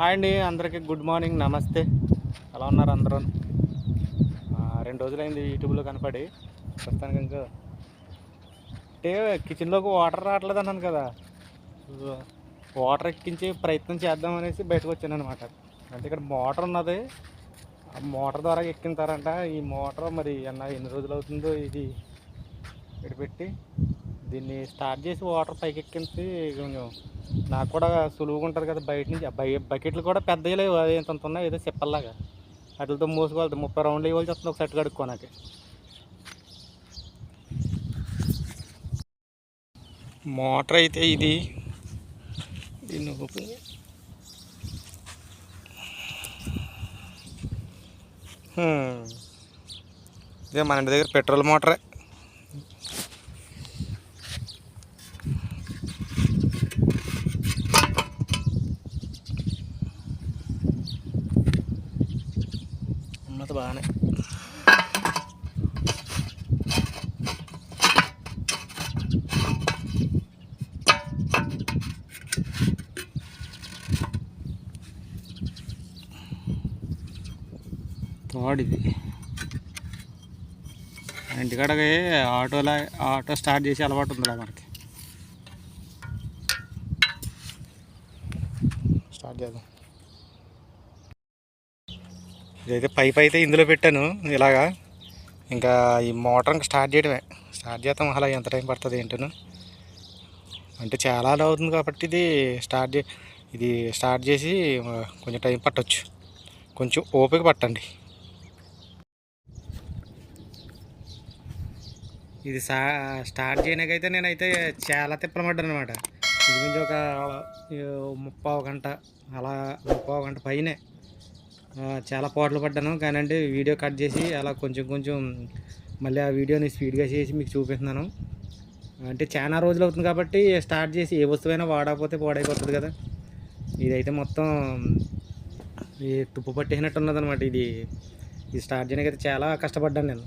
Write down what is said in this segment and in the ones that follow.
Hi అండి అందరికీ good morning నమస్తే. ఎలా ఉన్నారు అందరూ? రెండు రోజులైంది యూట్యూబ్లో కనపడి. ప్రస్తుతానికి ఇంకా అంటే కిచెన్లోకి వాటర్ రావట్లేదు అన్నాను కదా. వాటర్ ఎక్కించి ప్రయత్నం చేద్దాం అనేసి బయటకు వచ్చాను అనమాట అంటే ఇక్కడ మోటార్ ఉన్నది. ఆ మోటార్ ద్వారా ఎక్కింతారంట ఈ మోటార్ మరి అన్న ఎన్ని రోజులు అవుతుందో ఇది ఇక్కడ పెట్టి దీన్ని స్టార్ట్ చేసి వాటర్ పైకి ఎక్కించి కొంచెం నాకు కూడా సులువుగా ఉంటుంది కదా బయట నుంచి. బకెట్లు కూడా పెద్దవి లేవు. అది ఎంత ఉన్నాయి ఏదో చెప్పల్లాగా. వాటితో మూసుకోవాలి. ముప్పై రౌండ్లు ఇవ్వాలి వస్తుంది ఒక సెట్ కడుక్కోనాకి. మోటార్ అయితే ఇది. దీన్ని ఓపెన్ ఇదే మన ఇంటి దగ్గర పెట్రోల్ మోటరే. ఉన్నది బాగానే. తోడిది ఇంటికాడకి ఆటోలా ఆటో స్టార్ట్ చేసి అలవాటు ఉందిరా మనకి. స్టార్ట్ చేద్దాం. ఇదైతే పైప్ అయితే ఇందులో పెట్టాను ఇలాగా. ఇంకా ఈ మోటార్ ఇంకా స్టార్ట్ చేయడమే. స్టార్ట్ చేస్తాం అలా ఎంత టైం పడుతుంది ఏంటను. అంటే చాలా అవుతుంది కాబట్టి ఇది స్టార్ట్ చే ఇది స్టార్ట్ చేసి కొంచెం టైం పట్టవచ్చు కొంచెం ఓపిక పట్టండి. ఇది సా స్టార్ట్ చేయడానికైతే నేనైతే చాలా తిప్పలమడ్డాను అనమాట ఇది నుంచి ఒక ముప్పావు గంట అలా ముప్పావు గంట పైనే. చాలా పాటలు పడ్డాను. కానీ అంటే వీడియో కట్ చేసి అలా కొంచెం కొంచెం మళ్ళీ ఆ వీడియోని స్పీడ్గా చేసి మీకు చూపిస్తున్నాను. అంటే చాలా రోజులు అవుతుంది కాబట్టి స్టార్ట్ చేసి ఏ వస్తువైనా వాడకపోతే పాడైపోతుంది కదా. ఇదైతే మొత్తం ఈ తుప్పు పట్టేసినట్టు ఉన్నదనమాట ఇది. ఇది స్టార్ట్ చేయడానికి అయితే చాలా కష్టపడ్డాను నేను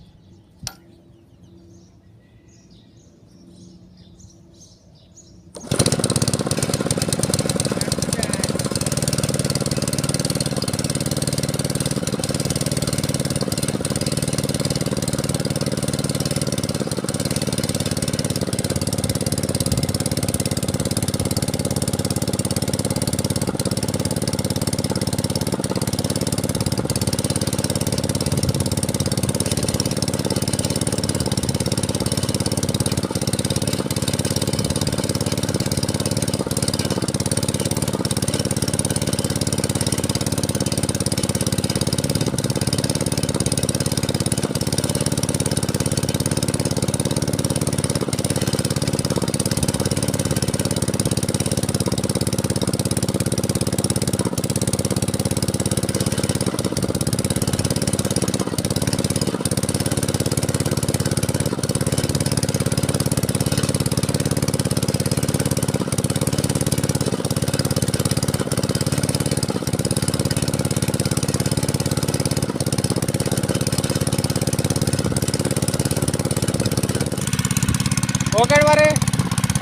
ఓకే మరి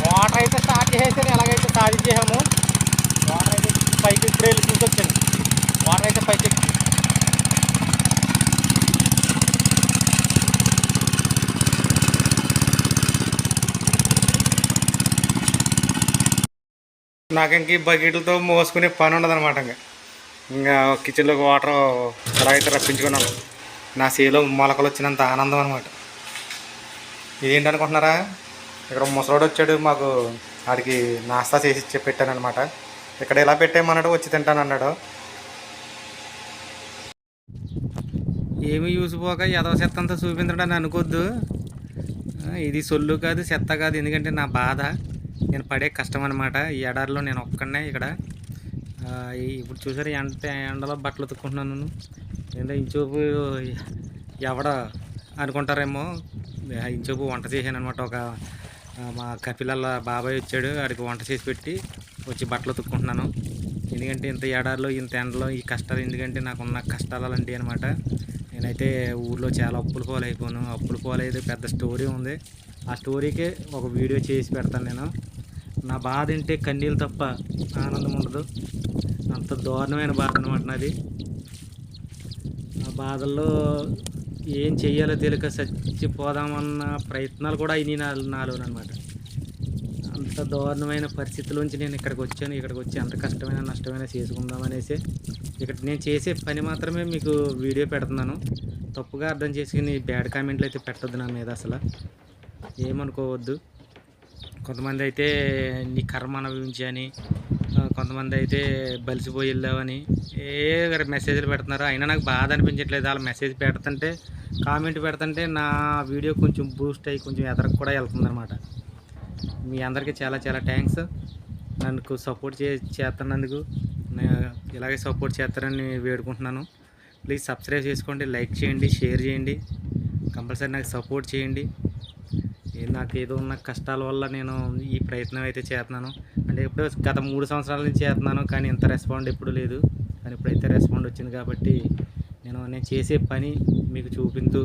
వాటర్ అయితే స్టార్ట్ చేసేసాను ఎలాగైతే సాధించేసాము వాటర్ అయితే పైకి ఇప్పుడే వెళ్ళి చూసొచ్చాను వాటర్ అయితే పైకి ఎక్కి నాకు ఇంక ఈ బకెట్లతో మోసుకునే పని ఉండదు అనమాట ఇంకా. ఇంకా కిచెన్లోకి వాటర్ ఎలా అయితే రప్పించుకున్నాను. నా సేలో మొలకలు వచ్చినంత ఆనందం అనమాట ఏంటి అనుకుంటున్నారా ఇక్కడ ముసలోడు వచ్చాడు మాకు వాడికి నాస్తా చేసి పెట్టాను అనమాట ఇక్కడ ఎలా పెట్టామన్నాడు వచ్చి తింటాను అన్నాడు ఏమి చూసిపోక ఎదవ చెత్త అంతా చూపించడం అనుకోద్దు. ఇది సొల్లు కాదు చెత్త కాదు ఎందుకంటే నా బాధ. నేను పడే కష్టం అనమాట ఈ ఎడారిలో నేను ఒక్కడనే ఇక్కడ. ఇప్పుడు చూసారు ఎండ ఎండలో బట్టలు ఉతుక్కుంటున్నాను ఏంటో ఇంచోపు ఎవడ అనుకుంటారేమో. ఇంచోపు వంట చేశాను అనమాట ఒక మా కపిలల్ల బాబాయ్ వచ్చాడు. ఆడికి వంట చేసి పెట్టి వచ్చి బట్టలు ఉతుక్కుంటున్నాను. ఎందుకంటే ఇంత ఎడారిలో ఇంత ఎండలో ఈ కష్టాలు ఎందుకంటే నాకున్న కష్టాలు అలాంటివి అనమాట నేనైతే ఊర్లో చాలా అప్పులు పోలైపోయాను అప్పులు పోలేదు పెద్ద స్టోరీ ఉంది. ఆ స్టోరీకే ఒక వీడియో చేసి పెడతాను నేను. నా బాధ వింటే కన్నీళ్ళు తప్ప ఆనందం ఉండదు. అంత దారుణమైన బాధ అనమాట నాది. ఆ బాధల్లో ఏం చెయ్యాలో తెలియక చచ్చిపోదామన్న ప్రయత్నాలు కూడా అయినాయి నా నాలుగునమాట అంత దారుణమైన పరిస్థితిలోంచి నేను ఇక్కడికి వచ్చాను. ఇక్కడికి వచ్చి అంత కష్టమైన నష్టమైన చేసుకుందాం అనేసి ఇక్కడ నేను చేసే పని మాత్రమే మీకు వీడియో పెడుతున్నాను. తప్పుగా అర్థం చేసుకుని బ్యాడ్ కామెంట్లు అయితే పెట్టద్దు నా మీద అసలు. ఏమనుకోవద్దు. కొంతమంది అయితే నీ కర్మ అనుభవించి అని కొంతమంది అయితే బలిసిపోయి వెళ్ళావని ఏ మెసేజ్లు పెడుతున్నారు అయినా నాకు బాధ అనిపించట్లేదు. అలా మెసేజ్ పెడుతుంటే కామెంట్ పెడుతుంటే నా వీడియో కొంచెం బూస్ట్ అయ్యి కొంచెం ఎదరకు కూడా వెళ్తుందనమాట మీ అందరికీ చాలా చాలా థ్యాంక్స్ నన్ను సపోర్ట్ చే చేస్తున్నందుకు ఇలాగే సపోర్ట్ చేస్తారని వేడుకుంటున్నాను. ప్లీజ్ సబ్స్క్రైబ్ చేసుకోండి లైక్ చేయండి షేర్ చేయండి. కంపల్సరీ నాకు సపోర్ట్ చేయండి. నాకు ఏదో ఉన్న కష్టాల వల్ల నేను ఈ ప్రయత్నం అయితే చేస్తున్నాను. అంటే ఎప్పుడో గత మూడు సంవత్సరాల నుంచి చేస్తున్నాను కానీ ఇంత రెస్పాండ్ ఎప్పుడు లేదు. కానీ ఇప్పుడైతే రెస్పాండ్ వచ్చింది కాబట్టి నేను నేను చేసే పని మీకు చూపించు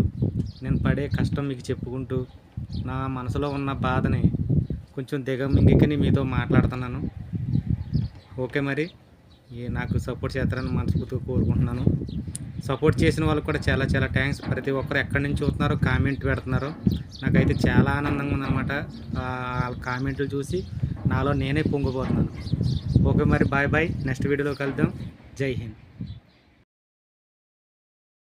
నేను పడే కష్టం మీకు చెప్పుకుంటూ నా మనసులో ఉన్న బాధని కొంచెం దిగమింగికని మీతో మాట్లాడుతున్నాను. ఓకే మరి. నాకు సపోర్ట్ చేస్తారని మనస్ఫూర్తిగా కోరుకుంటున్నాను. సపోర్ట్ చేసిన వాళ్ళకి కూడా చాలా చాలా థ్యాంక్స్ ప్రతి ఒక్కరు ఎక్కడి నుంచి చూస్తున్నారో కామెంట్ పెడుతున్నారో. నాకైతే చాలా ఆనందంగా ఉందన్నమాట. వాళ్ళ కామెంట్లు చూసి నాలో నేనే పొంగిపోతున్నాను ఓకే మరి బాయ్ బాయ్ నెక్స్ట్ వీడియోలో కలుద్దాం. జై హింద్.